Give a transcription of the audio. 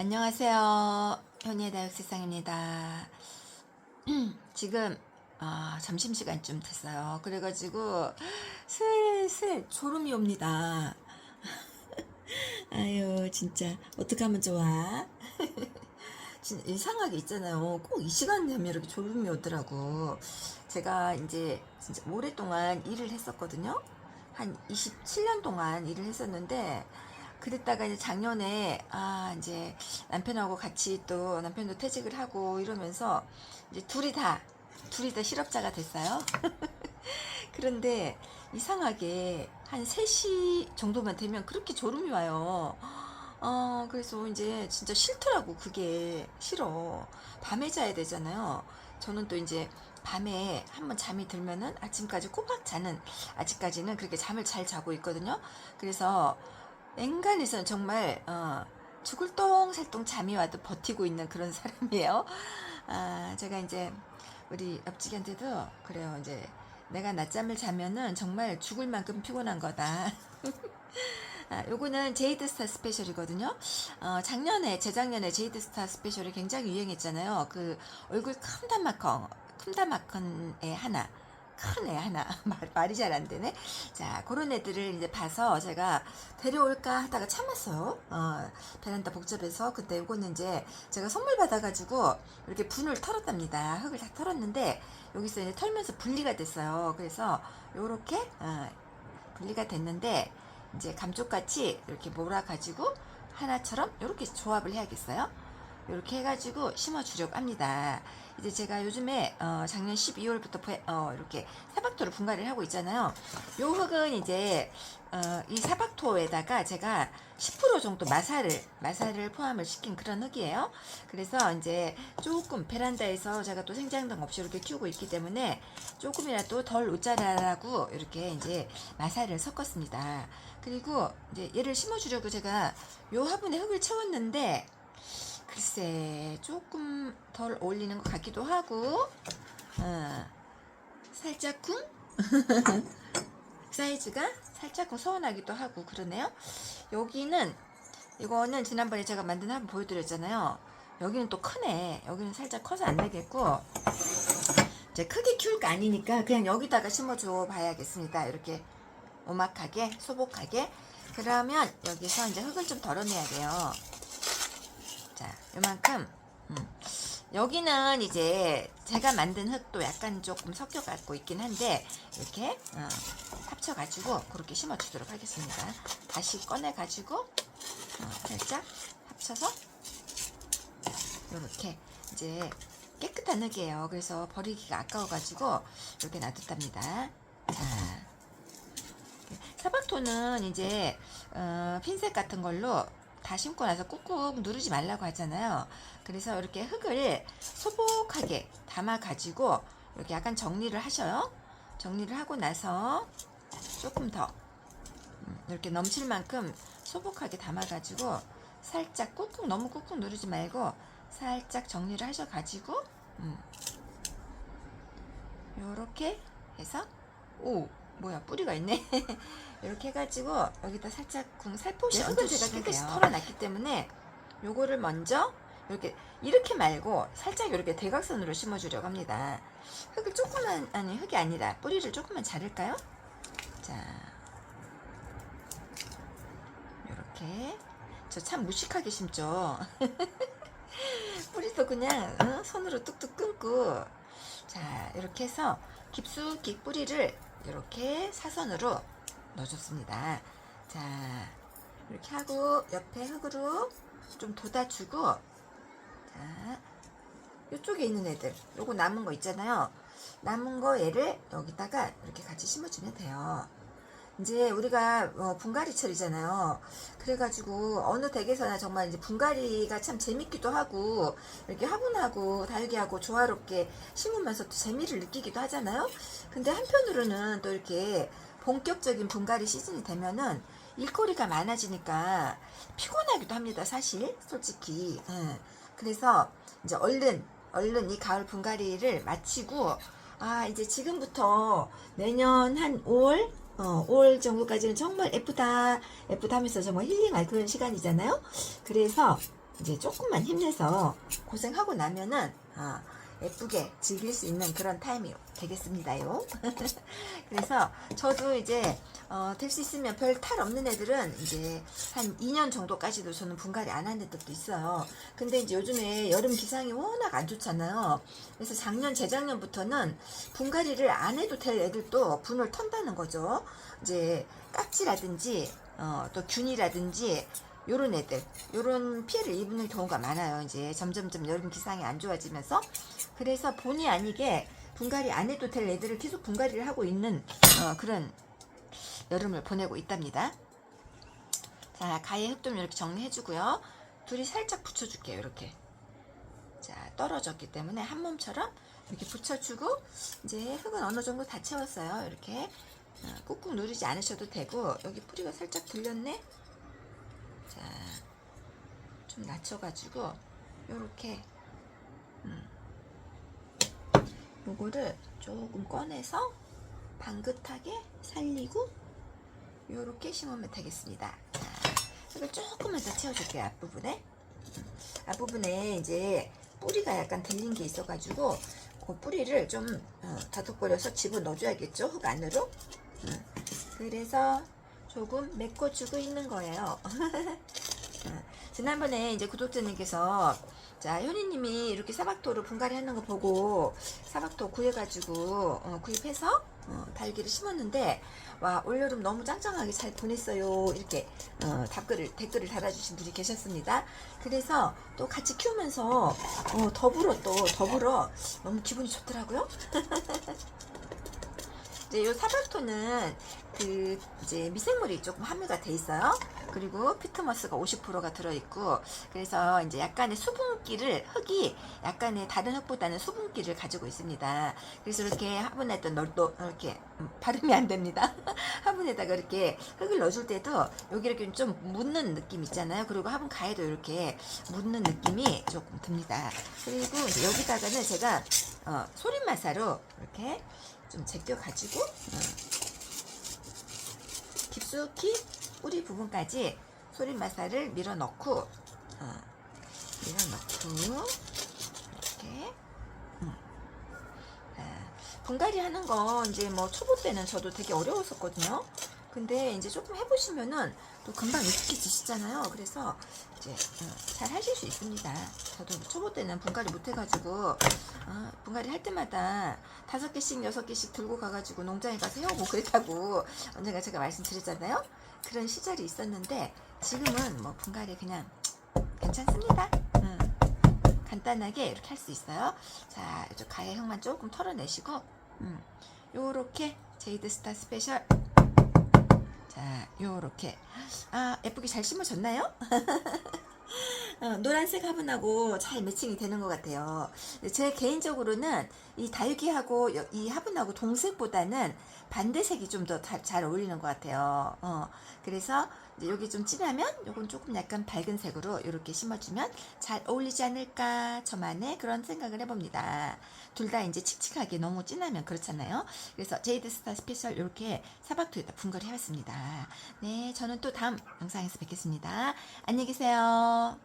안녕하세요. 현이의 다육 세상입니다. 지금 아, 점심시간쯤 됐어요. 그래가지고 슬슬 졸음이 옵니다. 아유 진짜 어떻게 하면 좋아? 진짜 이상하게 있잖아요. 꼭 이 시간 되면 이렇게 졸음이 오더라고. 제가 이제 진짜 오랫동안 일을 했었거든요. 한 27년 동안 일을 했었는데 그랬다가 이제 작년에 아 이제 남편하고 같이 또 남편도 퇴직을 하고 이러면서 이제 둘이 다 둘이 다 실업자가 됐어요. 그런데 이상하게 한 3시 정도만 되면 그렇게 졸음이 와요. 어, 그래서 이제 진짜 싫더라고, 그게. 싫어. 밤에 자야 되잖아요. 저는 또 이제 밤에 한번 잠이 들면은 아침까지 꼬박 자는, 아직까지는 그렇게 잠을 잘 자고 있거든요. 그래서 앵간해서는 정말, 어, 죽을 똥살똥 잠이 와도 버티고 있는 그런 사람이에요. 아, 제가 이제 우리 옆집한테도 그래요. 이제 내가 낮잠을 자면은 정말 죽을 만큼 피곤한 거다. 아, 요거는 제이드스타 스페셜이거든요. 어, 작년에, 재작년에 제이드스타 스페셜이 굉장히 유행했잖아요. 그 얼굴 큼다마컹, 큼다마컨의 하나. 큰 애 하나. 말, 말이 잘 안 되네. 자, 그런 애들을 이제 봐서 제가 데려올까 하다가 참았어요. 어, 베란다 복잡해서. 그때 요거는 이제 제가 선물 받아가지고 이렇게 분을 털었답니다. 흙을 다 털었는데 여기서 이제 털면서 분리가 됐어요. 그래서 요렇게, 어, 분리가 됐는데 이제 감쪽같이 이렇게 몰아가지고 하나처럼 이렇게 조합을 해야겠어요. 이렇게 해가지고 심어주려고 합니다. 이제 제가 요즘에 어, 작년 12월부터 어, 이렇게 사박토를 분갈이를 하고 있잖아요. 요 흙은 이제 어, 이 사박토에다가 제가 10% 정도 마사를 마사를 포함을 시킨 그런 흙이에요. 그래서 이제 조금 베란다에서 제가 또 생장등 없이 이렇게 키우고 있기 때문에 조금이라도 덜 웃자라고 이렇게 이제 마사를 섞었습니다. 그리고 이제 얘를 심어주려고 제가 요 화분에 흙을 채웠는데 글쎄 조금 덜 어울리는 것 같기도 하고 어, 살짝 쿵 사이즈가 살짝 쿵 서운하기도 하고 그러네요. 여기는 이거는 지난번에 제가 만든 화분 보여드렸잖아요. 여기는 또 크네. 여기는 살짝 커서 안 되겠고 이제 크게 키울 거 아니니까 그냥 여기다가 심어줘 봐야겠습니다. 이렇게 오막하게 소복하게 그러면 여기서 이제 흙을 좀 덜어내야 돼요. 자, 요만큼. 음. 여기는 이제 제가 만든 흙도 약간 조금 섞여 갖고 있긴 한데 이렇게 어, 합쳐 가지고 그렇게 심어 주도록 하겠습니다. 다시 꺼내 가지고 어, 살짝 합쳐서 이렇게 이제 깨끗한 흙이에요. 그래서 버리기가 아까워 가지고 이렇게 놔뒀답니다. 자, 사박토는 이제 어, 핀셋 같은 걸로 다 심고 나서 꾹꾹 누르지 말라고 하잖아요. 그래서 이렇게 흙을 소복하게 담아 가지고 이렇게 약간 정리를 하셔요. 정리를 하고 나서 조금 더 음, 이렇게 넘칠 만큼 소복하게 담아 가지고 살짝 꾹꾹 너무 꾹꾹 누르지 말고 살짝 정리를 하셔 가지고 음. 요렇게 해서 오 뭐야 뿌리가 있네. 이렇게 해가지고 여기다 살짝 궁 살포시 흙을 제가 깨끗이 털어놨기 때문에 요거를 먼저 이렇게 이렇게 말고 살짝 이렇게 대각선으로 심어주려고 합니다. 흙을 조금만 아니 흙이 아니라 뿌리를 조금만 자를까요? 자 이렇게. 저 참 무식하게 심죠. 뿌리도 그냥 어? 손으로 뚝뚝 끊고 자 이렇게 해서 깊숙이 뿌리를 이렇게 사선으로 넣어줬습니다. 자 이렇게 하고 옆에 흙으로 좀 돋아주고 자 이쪽에 있는 애들 요거 남은 거 있잖아요. 남은 거 얘를 여기다가 이렇게 같이 심어주면 돼요. 이제 우리가 어, 분갈이철이잖아요. 그래가지고 어느 댁에서나 정말 이제 분갈이가 참 재밌기도 하고 이렇게 화분하고 다육이하고 조화롭게 심으면서 또 재미를 느끼기도 하잖아요. 근데 한편으로는 또 이렇게 본격적인 분갈이 시즌이 되면은 일거리가 많아지니까 피곤하기도 합니다. 사실 솔직히. 예. 그래서 이제 얼른 얼른 이 가을 분갈이를 마치고 아 이제 지금부터 내년 한 5월 어, 5월 정도까지는 정말 예쁘다 예쁘다 하면서 정말 힐링할 그런 시간이잖아요. 그래서 이제 조금만 힘내서 고생하고 나면은 어, 예쁘게 즐길 수 있는 그런 타임이 되겠습니다요. 그래서 저도 이제 어, 될 수 있으면 별 탈 없는 애들은 이제 한 2년 정도까지도 저는 분갈이 안 하는 애들도 있어요. 근데 이제 요즘에 여름 기상이 워낙 안 좋잖아요. 그래서 작년, 재작년부터는 분갈이를 안 해도 될 애들도 분을 턴다는 거죠. 이제 깍지라든지 어, 또 균이라든지 요런 애들, 요런 피해를 입는 경우가 많아요. 이제 점점점 여름 기상이 안 좋아지면서. 그래서 본의 아니게 분갈이 안 해도 될 애들을 계속 분갈이를 하고 있는 어, 그런 여름을 보내고 있답니다. 자, 가에 흙좀 이렇게 정리해주고요. 둘이 살짝 붙여줄게요. 이렇게. 자, 떨어졌기 때문에 한 몸처럼 이렇게 붙여주고 이제 흙은 어느 정도 다 채웠어요. 이렇게 어, 꾹꾹 누르지 않으셔도 되고 여기 뿌리가 살짝 들렸네. 자, 좀 낮춰가지고 요렇게 음. 요거를 조금 꺼내서 방긋하게 살리고 요렇게 심으면 되겠습니다. 자, 이걸 조금만 더 채워줄게요 앞부분에. 음, 앞부분에 이제 뿌리가 약간 들린 게 있어가지고 그 뿌리를 좀 어, 다독거려서 집어 넣어줘야겠죠 흙 안으로. 음, 그래서 조금 메꿔주고 있는 거예요. 어, 지난번에 이제 구독자님께서 자 효니님이 이렇게 사박토로 분갈이 하는 거 보고 사박토 구해가지고 어, 구입해서 어, 달기를 심었는데 와 올여름 너무 짱짱하게 잘 보냈어요 이렇게 어, 답글을 댓글을 달아주신 분이 계셨습니다. 그래서 또 같이 키우면서 어, 더불어 또 더불어 너무 기분이 좋더라고요. 이제 요 사박토는 그 이제 미생물이 조금 함유가 돼 있어요. 그리고 피트머스가 50%가 들어있고 그래서 이제 약간의 수분기를 흙이 약간의 다른 흙보다는 수분기를 가지고 있습니다. 그래서 이렇게 화분에다 넣도 이렇게 음, 발음이 안 됩니다. 화분에다가 이렇게 흙을 넣어줄 때도 여기 이렇게 좀 묻는 느낌 있잖아요. 그리고 화분 가에도 이렇게 묻는 느낌이 조금 듭니다. 그리고 여기다가는 제가 어, 소림마사로 이렇게 좀 제껴가지고 어, 깊숙이 뿌리 부분까지 소림마사를 밀어 넣고 어, 밀어 넣고 이렇게 음. 아, 분갈이 하는 거 이제 뭐 초보 때는 저도 되게 어려웠었거든요. 근데 이제 조금 해보시면은 또 금방 익숙해지시잖아요. 그래서 이제 어, 잘 하실 수 있습니다. 저도 초보 때는 분갈이 못 해가지고 어, 분갈이 할 때마다 다섯 개씩 여섯 개씩 들고 가가지고 농장에 가서 해오고 그랬다고 언젠가 제가 말씀드렸잖아요. 그런 시절이 있었는데 지금은 뭐 분갈이 그냥 괜찮습니다. 음, 간단하게 이렇게 할 수 있어요. 자, 이쪽 가해 흙만 조금 털어내시고 음, 요렇게 제이드 스타 스페셜 자, 요렇게 아 예쁘게 잘 심어졌나요? 어, 노란색 화분하고 잘 매칭이 되는 것 같아요. 제 개인적으로는 이 다육이하고 여- 이 화분하고 동색보다는 반대색이 좀 더 잘 어울리는 것 같아요. 어, 그래서 여기 좀 진하면 요건 조금 약간 밝은 색으로 이렇게 심어주면 잘 어울리지 않을까 저만의 그런 생각을 해봅니다. 둘 다 이제 칙칙하게 너무 진하면 그렇잖아요. 그래서 제이드 스타 스페셜 이렇게 사박토에다 분갈이 해봤습니다. 네, 저는 또 다음 영상에서 뵙겠습니다. 안녕히 계세요.